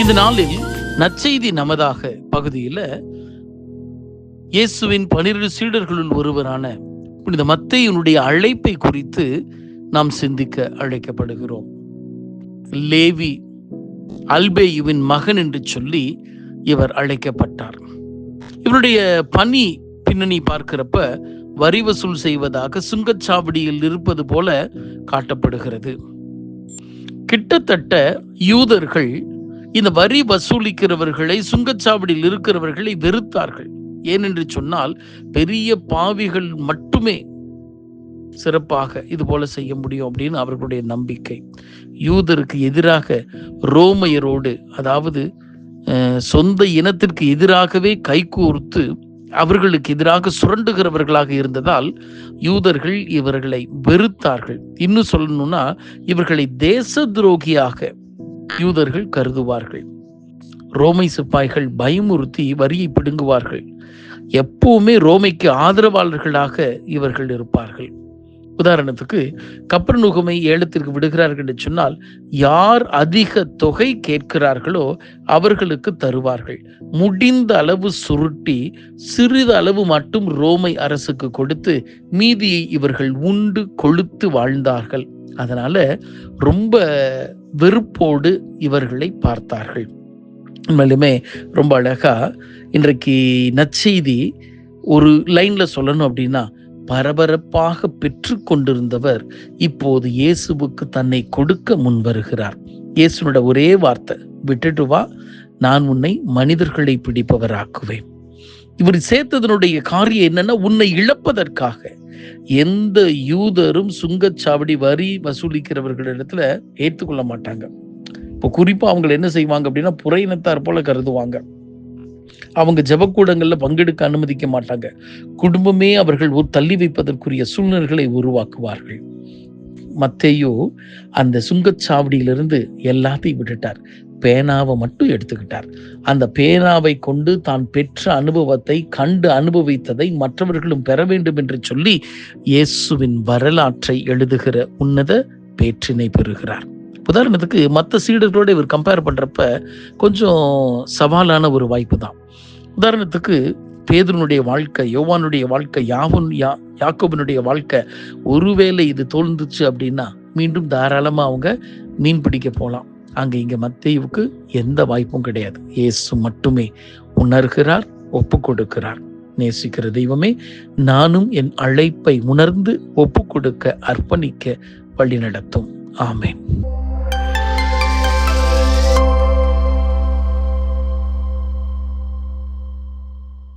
இந்த நாளில் நற்செய்தி நமதாக பகுதியில் இயேசுவின் பனிரெண்டு சீடர்களுள் ஒருவரான புனித மத்தையினுடைய அழைப்பை குறித்து நாம் சிந்திக்க அழைக்கப்படுகிறோம். லேவி அல்பேயுவின் மகன் என்று சொல்லி இவர் அழைக்கப்பட்டார். இவருடைய பணி பின்னணி பார்க்கிறப்ப வரி வசூல் செய்வதாக சுங்கச்சாவடியில் இருப்பது போல காட்டப்படுகிறது. கிட்டத்தட்ட யூதர்கள் இந்த வரி வசூலிக்கிறவர்களை சுங்கச்சாவடியில் இருக்கிறவர்களை வெறுத்தார்கள். ஏனென்று சொன்னால் பெரிய பாவிகள் மட்டுமே சிறப்பாக இது போல செய்ய முடியும் அப்படின்னு அவர்களுடைய நம்பிக்கை. யூதருக்கு எதிராக ரோமையரோடு அதாவது சொந்த இனத்திற்கு எதிராகவே கைகோர்த்து அவர்களுக்கு எதிராக சுரண்டுகிறவர்களாக இருந்ததால் யூதர்கள் இவர்களை வெறுத்தார்கள். இன்னும் சொல்லணும்னா இவர்களை தேச துரோகியாக யூதர்கள் கருதுவார்கள். ரோமை சிப்பாய்கள் பயமுறுத்தி வரியை பிடுங்குவார்கள். எப்பவுமே ரோமைக்கு ஆதரவாளர்களாக இவர்கள் இருப்பார்கள். உதாரணத்துக்கு கப்பர் நுகமை ஏலத்திற்கு விடுகிறார்கள் என்று சொன்னால் யார் அதிக தொகை கேட்கிறார்களோ அவர்களுக்கு தருவார்கள். முடிந்த அளவு சுருட்டி சிறிது அளவு மட்டும் ரோமை அரசுக்கு கொடுத்து மீதியை இவர்கள் உண்டு கொழுத்து வாழ்ந்தார்கள். அதனால ரொம்ப வெறுப்போடு இவர்களை பார்த்தார்கள். உண்மையிலுமே ரொம்ப அழகா இன்றைக்கு நற்செய்தி ஒரு லைன்ல சொல்லணும் அப்படின்னா பரபரப்பாக பெற்று கொண்டிருந்தவர் இப்போது இயேசுவுக்கு தன்னை கொடுக்க முன் வருகிறார். இயேசுனோட ஒரே வார்த்தை விட்டுட்டு வா நான் உன்னை மனிதர்களை பிடிப்பவராக்குவேன். இவர் சேர்த்ததனுடைய காரியம் என்னன்னா உன்னை இழப்பதற்காக. எந்த யூதரும் சுங்கச்சாவடி வரி வசூலிக்கிறவர்களிடத்துல ஏற்றுக்கொள்ள மாட்டாங்க. இப்போ குறிப்பா அவங்க என்ன செய்வாங்க அப்படின்னா புறையினத்தார் போல கருதுவாங்க. அவங்க ஜெபக்கூடங்கள்ல பங்கெடுக்க அனுமதிக்க மாட்டாங்க. குடும்பமே அவர்கள் ஒரு தள்ளி வைப்பதற்குரிய சூழ்நிலைகளை உருவாக்குவார்கள். மத்தேயோ அந்த சுங்கச்சாவடியிலிருந்து எல்லாத்தையும் விட்டுட்டார். பேனாவை மட்டும் எடுத்துக்கிட்டார். அந்த பேனாவை கொண்டு தான் பெற்ற அனுபவத்தை கண்டு அனுபவித்ததை மற்றவர்களும் பெற வேண்டும் என்று சொல்லி இயேசுவின் வரலாற்றை எழுதுகிற உன்னத பேற்றினை பெறுகிறார். உதாரணத்துக்கு மற்ற சீடர்களோடு இவர் கம்பேர் பண்ணுறப்ப கொஞ்சம் சவாலான ஒரு வாய்ப்பு தான். உதாரணத்துக்கு பேதனுடைய வாழ்க்கை யோவானுடைய வாழ்க்கை யாவன் யா யாக்கோபனுடைய வாழ்க்கை ஒருவேளை இது தோல்ந்துச்சு அப்படின்னா மீண்டும் தாராளமாக அவங்க மீன் பிடிக்க போகலாம் அங்கே இங்கே மத்தேயுவுக்கு எந்த வாய்ப்பும் கிடையாது. இயேசு மட்டுமே உணர்கிறார் ஒப்பு கொடுக்கிறார் நேசிக்கிற தெய்வமே நானும் என் அழைப்பை உணர்ந்து ஒப்பு கொடுக்க அர்ப்பணிக்க வழி நடத்தும் ஆமேன்.